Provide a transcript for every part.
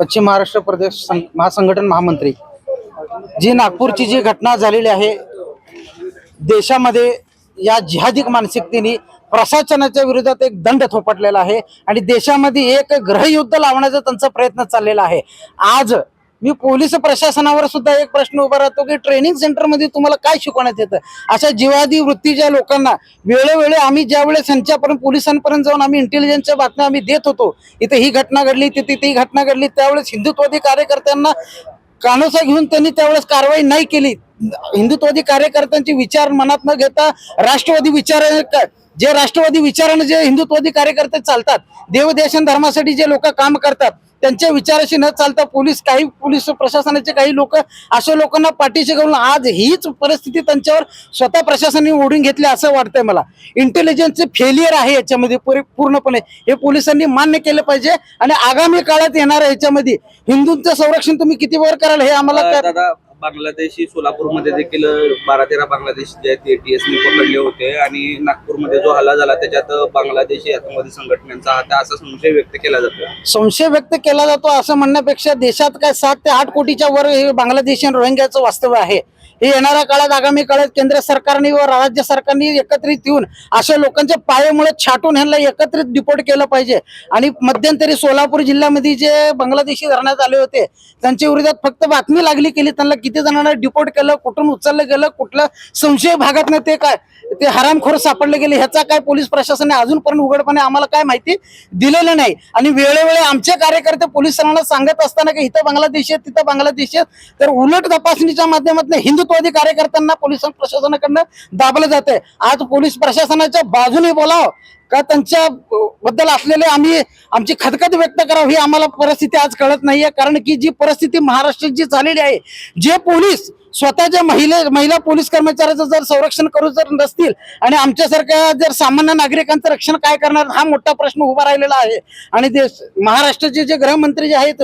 पश्चिम महाराष्ट्र प्रदेश सं- महासंघटन महामंत्री. जी नागपूरची जी घटना झालेली आहे देशामध्ये या जिहादिक मानसिकतेने प्रशासनाच्या विरोधात एक दंड थोपटलेला आहे आणि देशामध्ये एक ग्रहयुद्ध लावण्याचा त्यांचा प्रयत्न चाललेला आहे. आज मी पोलीस प्रशासनावर सुद्धा एक प्रश्न उभा राहतो की ट्रेनिंग सेंटरमध्ये तुम्हाला काय शिकवण्यात येतं? अशा जीवादी वृत्तीच्या लोकांना वेळोवेळी आम्ही ज्यावेळेस यांच्यापर्यंत पोलिसांपर्यंत जाऊन आम्ही इंटेलिजन्सच्या बातम्या आम्ही देत होतो इथे ही घटना घडली तिथे ती घटना घडली त्यावेळेस हिंदुत्ववादी कार्यकर्त्यांना कानोसा घेऊन त्यांनी त्यावेळेस कारवाई नाही केली. हिंदुत्ववादी कार्यकर्त्यांचे विचार मनात न घेता राष्ट्रवादी विचार जे राष्ट्रवादी विचाराने जे हिंदुत्ववादी कार्यकर्ते चालतात देवदेशन धर्मासाठी जे लोक काम करतात त्यांच्या विचाराशी न चालता पोलीस काही पोलीस प्रशासनाचे काही लोक अशा लोकांना पाठीशी घालून आज हीच परिस्थिती त्यांच्यावर स्वतः प्रशासनाने ओढून घेतली असं वाटतंय मला. इंटेलिजन्सचे फेलियर आहे याच्यामध्ये पुरे- पूर्णपणे. हे पोलिसांनी मान्य केलं पाहिजे आणि आगामी काळात येणाऱ्या ह्याच्यामध्ये हिंदूंचं संरक्षण तुम्ही किती वर कराल हे आम्हाला बांगलादेशी सोलापूरमध्ये देखील बारा तेरा बांगलादेश जे आहेत टीएस ने पकडले होते आणि नागपूरमध्ये जो हल्ला झाला त्याच्यात बांगलादेशी आतंकवादी संघटनेचा हात असा संशय व्यक्त केला जातो संशय व्यक्त केला जातो असं म्हणण्यापेक्षा देशात काय सात ते आठ कोटीच्या वर हे बांगलादेशी आणि रोहिंग्याचं वास्तव आहे. हे येणाऱ्या काळात आगामी काळात केंद्र सरकारने व राज्य सरकारने एकत्रित येऊन अशा लोकांच्या पायामुळे छाटून ह्यांना एकत्रित डिपोर्ट केलं पाहिजे. आणि मध्यंतरी सोलापूर जिल्ह्यामध्ये जे बांगलादेशी धरण्यात आले होते त्यांच्या विरोधात फक्त बातमी लागली केली त्यांना किती जणांना डिपोर्ट केलं कुठून उचललं गेलं कुठलं संशय भागात ते काय ते हरामखोर सापडले गेले ह्याचा काय पोलीस प्रशासनाने अजूनपर्यंत उघडपणे आम्हाला काय माहिती दिलेलं नाही. आणि वेळोवेळी आमचे कार्यकर्ते पोलिसांना सांगत असताना की इथं बांगलादेश आहेत तिथं बांगलादेश आहेत तर उलट तपासणीच्या माध्यमातून हिंदुत्ववादी कार्यकर्त्यांना पोलीस प्रशासनाकडनं दाबलं जाते आज पोलीस प्रशासनाच्या बाजूने बोलावं का त्यांच्या बद्दल असलेले आम्ही आमची खदखद व्यक्त करावी ही आम्हाला परिस्थिती आज कळत नाहीये. कारण की जी परिस्थिती महाराष्ट्रात जी झालेली आहे जे पोलीस स्वतःच्या महिला महिला पोलीस कर्मचाऱ्याचं जर संरक्षण करू जर नसतील आणि आमच्यासारख्या जर सामान्य नागरिकांचं रक्षण काय करणार हा मोठा प्रश्न उभा राहिलेला आहे. आणि ते महाराष्ट्राचे जे गृहमंत्री जे आहेत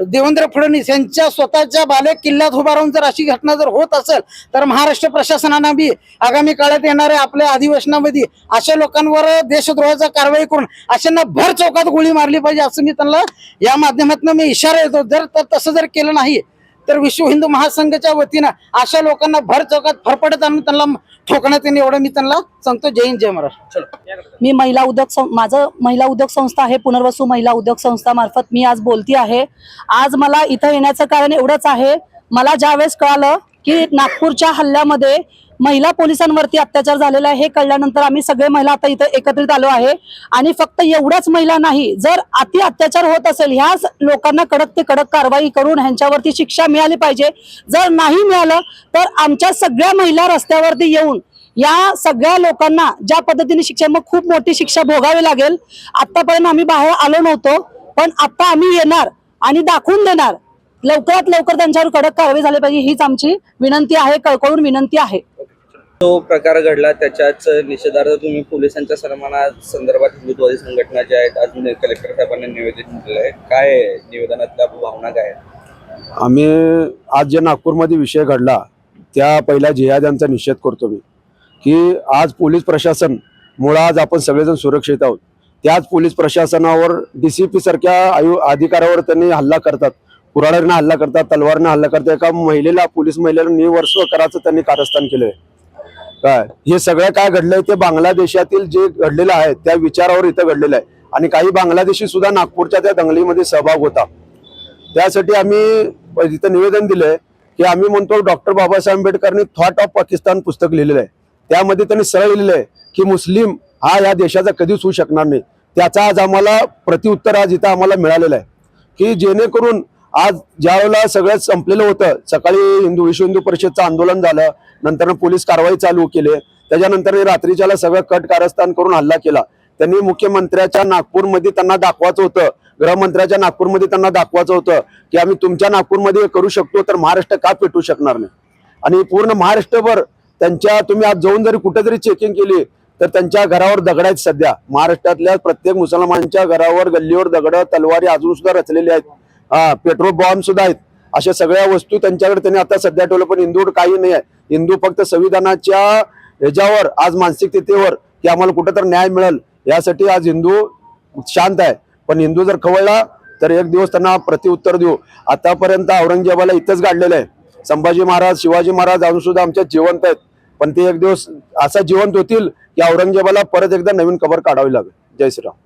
देवेंद्र फडणवीस यांच्या स्वतःच्या बाले किल्ल्यात उभा राहून जर अशी घटना जर होत असेल तर महाराष्ट्र प्रशासनानं बी आगामी काळात येणाऱ्या आपल्या अधिवेशनामध्ये अशा लोकांवर देशद्रोहाचा कारवाई करून अशांना भर चौकात गोळी मारली पाहिजे असं मी त्यांना या माध्यमातून मी इशारा येतो जर तसं जर केलं नाही तर विश्व हिंदू महासंघाच्या वतीनं अशा लोकांना भर चौकात फरफडत आणून त्यांना ठोकण्यात येईल एवढं मी त्यांना सांगतो. जय हिंद जय महाराष्ट्र. मी महिला उद्योग सं- माझं महिला उद्योग संस्था आहे पुनर्वसू महिला उद्योग संस्था मार्फत मी आज बोलती आहे. आज मला इथं येण्याचं कारण एवढंच आहे. मला ज्यावेळेस कळालं की नागपूरच्या हल्ल्यामध्ये महिला पोलिसांवरती अत्याचार झालेला आहे. हे कळल्यानंतर आम्ही सगळे महिला आता इथं एकत्रित आलो आहे. आणि फक्त एवढ्याच महिला नाही जर अति अत्याचार होत असेल ह्याच लोकांना कडक ते कडक कारवाई करून ह्यांच्यावरती शिक्षा मिळाली पाहिजे. जर नाही मिळालं तर आमच्या सगळ्या महिला रस्त्यावरती येऊन या सगळ्या लोकांना ज्या पद्धतीने शिक्षा मग खूप मोठी शिक्षा भोगावी लागेल. आतापर्यंत आम्ही बाहेर आलो नव्हतो पण आता आम्ही येणार आणि दाखवून देणार. लवकरात लवकर त्यांच्यावर कडक कारवाई झाली पाहिजे हीच आमची विनंती आहे कळकळून विनंती आहे. जो प्रकार घडला त्याच्याच निषेधार्थ तुम्ही पोलिसांच्या सन्माना संदर्भात हिंदुत्ववादी संघटना ज्या आहेत अजून कलेक्टर साहेबांना निवेदन दिलं आहे. काय निवेदनातल्या भावना काय आम्ही आज जे नागपूरमध्ये विषय घडला त्या पहिल्या जिहाद्यांचा निषेध करतो मी. की आज पोलीस प्रशासन मुळं आज आपण सगळेजण सुरक्षित आहोत. त्याच पोलीस प्रशासनावर डी सी पी सारख्या आयु अधिकाऱ्यावर त्यांनी हल्ला करतात. कुऱ्हाडीनं हल्ला करतात तलवारनं हल्ला करतात. एका महिलेला पोलीस महिलेला निवर्स करायचं त्यांनी कारस्थान केलंय. काय? हे सगळं काय घडलंय? ते बांगलादेशातील जे घडलेलं आहे त्या विचारावर इथं घडलेलं आहे. आणि काही बांगलादेशी सुद्धा नागपूरच्या त्या दंगलीमध्ये सहभाग होता. त्यासाठी आम्ही इथं निवेदन दिलंय की आम्ही म्हणतो डॉक्टर बाबासाहेब आंबेडकरनी थॉट ऑफ पाकिस्तान पुस्तक लिहिलेलं आहे. त्यामध्ये त्यांनी सरळ लिहिलेलं आहे की मुस्लिम हा या देशाचा कधीच होऊ शकणार नाही. त्याचा आज आम्हाला प्रतिउत्तर आज इथं आम्हाला मिळालेलं आहे. की जेणेकरून आज ज्या वेळेला सगळं संपलेलं होतं सकाळी हिंदू विश्व हिंदू परिषदचं आंदोलन झालं नंतर पोलीस कारवाई चालू केली त्याच्यानंतर रात्रीच्याला सगळं कट कारस्थान करून हल्ला केला. त्यांनी मुख्यमंत्र्याच्या नागपूरमध्ये त्यांना दाखवायचं होतं गृहमंत्र्याच्या नागपूरमध्ये त्यांना दाखवायचं होतं की आम्ही तुमच्या नागपूरमध्ये करू शकतो तर महाराष्ट्र का पेटू शकणार नाही? आणि पूर्ण महाराष्ट्रभर त्यांच्या तुम्ही आज जाऊन जरी कुठेतरी चेकिंग केली तर त्यांच्या घरावर दगड आहेत सध्या. महाराष्ट्रातल्या प्रत्येक मुसलमानच्या घरावर गल्लीवर दगड तलवारी अजून सुद्धा रचलेली आहेत. हा पेट्रोल बॉम्ब सुद्धा आहेत. अशा सगळ्या वस्तू त्यांच्याकडे त्यांनी आता सध्या ठेवलं पण हिंदू काही नाही आहे. हिंदू फक्त संविधानाच्या ह्याच्यावर आज मानसिकतेवर की आम्हाला कुठं तर न्याय मिळेल यासाठी आज हिंदू शांत आहे. पण हिंदू जर खवळला तर एक दिवस त्यांना प्रतिउत्तर देऊ. आतापर्यंत औरंगजेबाला इथंच गाडलेलं आहे. संभाजी महाराज शिवाजी महाराज अजून सुद्धा आमच्यात जिवंत आहेत. पण ते एक दिवस असा जिवंत होतील की औरंगजेबाला परत एकदा नवीन कबर काढावी लागेल. जय श्रीराम.